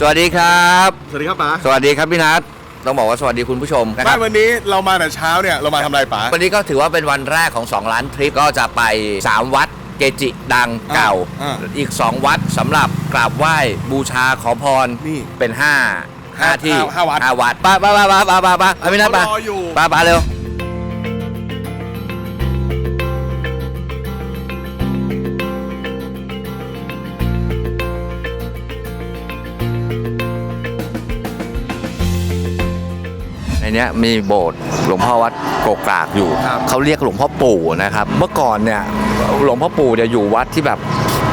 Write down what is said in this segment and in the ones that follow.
สวัสดีครับ สวัสดีครับป๋าสวัสดีครับพี่นัทต้องบอกว่าสวัสดีคุณผู้ชมนะคบ้ารับนวันนี้เรามาแต่เช้าเนี่ยเรามาทำอะไรป๋า วันนี้ก็ถือว่าเป็นวันแรกของ 2 ล้านทริปก็จะไป 3 วัดเกจิดังเก่า อ่าอีก 2 วัดสำหรับกราบไหว้บูชาขอพรนี่เป็น5้าห้าที่ห้าวัดห้าวัดป้าป้าป้าป้าป้าป้าป้าเอาพี่นัทป้าเขารออยู่ ป้าป้าเร็ว เนี้ยมีโบสถ์หลวงพ่อวัดโกกรากอยู่ครับเขาเรียกหลวงพ่อปู่นะครับ เมื่อก่อนเนี่ยหลวงพ่อปู่เนี่ยอยู่วัดที่แบบ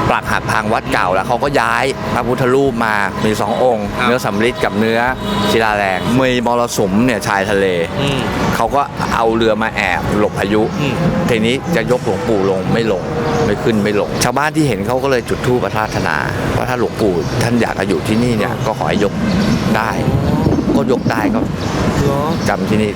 ปรักหักพังวัดเก่าแล้วเขาก็ย้ายพระพุทธรูปมา มีสององค์ เนื้อสำริดกับเนื้อศิลาแรงมีมรสุมเนี่ยชายทะเลเขาก็เอาเรือมาแอบหลบพายุทีนี้จะยกหลวงปู่ลงไม่ลงไม่ขึ้นไม่ลง ชาวบ้านที่เห็นเขาก็เลยจุดธูปประทาธนาว่าถ้าหลวงปู่ท่านอยากจะอยู่ที่นี่เนี่ยก็ขอให้ยกได้ ก็ยกได้ก็จำที่นี่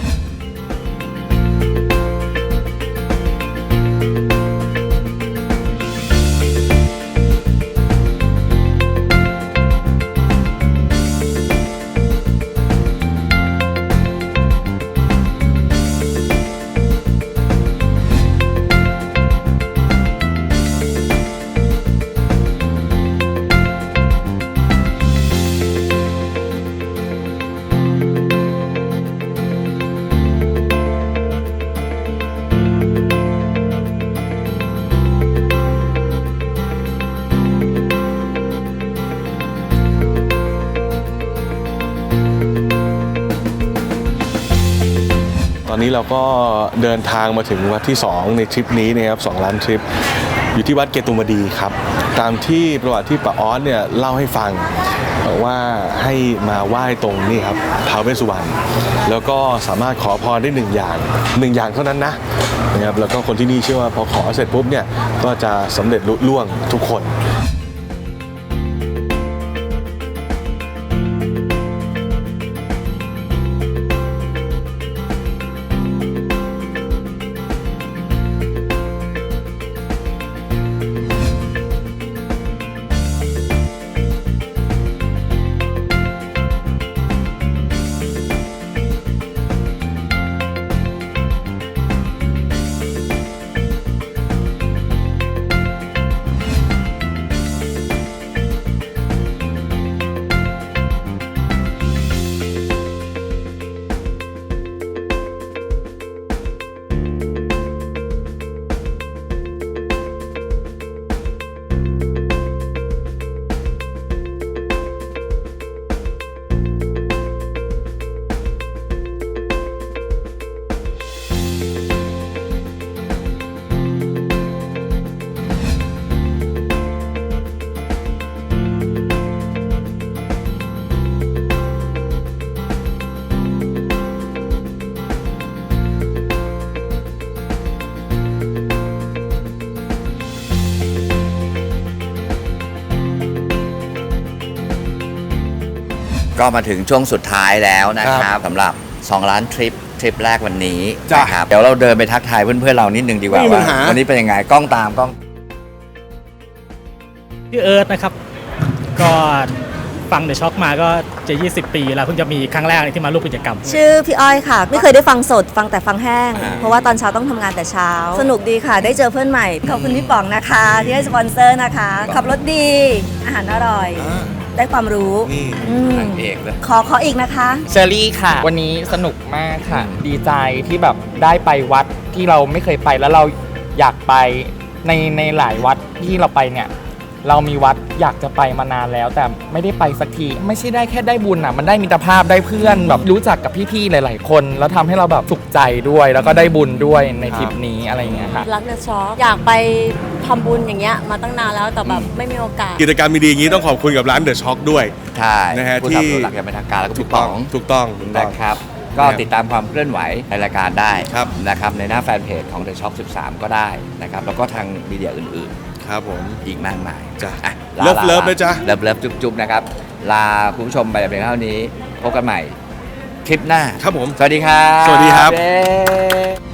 อนนี้เราก็เดินทางมาถึงวัดที่ 2 ในทริปนี้นะครับสองล้านทริป อยู่ที่วัดเกตุมดีครับ ตามที่ประวัติที่ป้าออสเนี่ยเล่าให้ฟังบอกว่าให้มาไหว้ตรงนี่ครับท้าวเวสสุวรรณแล้วก็สามารถขอพรได้หนึ่งอย่างหนึ่งอย่างเท่านั้นนะนะครับแล้วก็คนที่นี่เชื่อว่าพอขอเสร็จปุ๊บเนี่ยก็จะสำเร็จลุล่วงทุกคน ก็มาถึงช่วงสุดท้ายแล้วนะคครัรับบสำหรับ 2 ล้านทริปทริปแรกวันนี้จ้ะนะครับเดี๋ยวเราเดินไปทักทายเพื่อนๆเรานิดนึงดีกว่าไม่มีปัว่าญหา วันนี้เป็นยังไงกล้องตามกล้อง ชื่อเอิร์ธนะครับ ก็ฟังเดอะช็อคมาก็จะ 20 ปีแล้วเพิ่งจะมีครั้งแรกที่มาร่วมกิจกรรม ชื่อพี่อ้อยค่ะ ไม่เคยได้ฟังสดฟังแต่ฟังแห้ง อ่า เพราะว่าตอนเช้าต้องทำงานแต่เช้า สนุกดีค่ะ ได้เจอเพื่อนใหม่ ขอบคุณพี่ป๋องนะคะ ที่ให้สปอนเซอร์นะคะ ขับรถดีอาหารอร่อย ได้ความรู้อืมนางเอกเลย ขอขออีกนะคะ เชอรี่ค่ะ วันนี้สนุกมากค่ะ ดีใจที่แบบได้ไปวัดที่เราไม่เคยไปแล้วเราอยากไปในในหลายวัดที่เราไปเนี่ย เรามีวัดอยากจะไปมานานแล้ว แต่ไม่ได้ไปสักที ไม่ใช่ได้แค่ได้บุญอะ มันได้มิตรภาพได้เพื่อนแบบรู้จักกับพี่ๆหลาย ๆ คน แล้วทำให้เราแบบสุขใจด้วย แล้วก็ได้บุญด้วยในทริปนี้อะไรอย่างเงี้ยค่ะรักเดอะช็อปอยากไปทำบุญอย่างเงี้ยมาตั้งนานแล้วแต่แบบไม่มีโอกาส กิจกรรมดีๆอย่างนี้ต้องขอบคุณกับร้านเดอะช็อคด้วยใช่นะฮะผู้ที่สนับสนุนหลักอย่างเป็นทางการแล้วก็ถูพี่กป๋ต้อองงถูกต้องถูกต้องนะครับก็ติดตามความเคลื่อนไหวในรายการได้ครับนะครับในหน้าแฟนเพจของ The Shop 13 ก็ได้นะครับแล้วก็ทางมีเดียอื่น ครับผมๆอีกมากมายจ้ะอะเลิฟเลิฟเลยจ้ะ เลิฟเลิฟจุ๊บจุ๊บนะครับ ลาคุณผู้ชมไปแต่เพียงเท่านี้ พบกันใหม่ คลิปหน้า ครับผม สวัสดีครับสวัสดีครับ เย้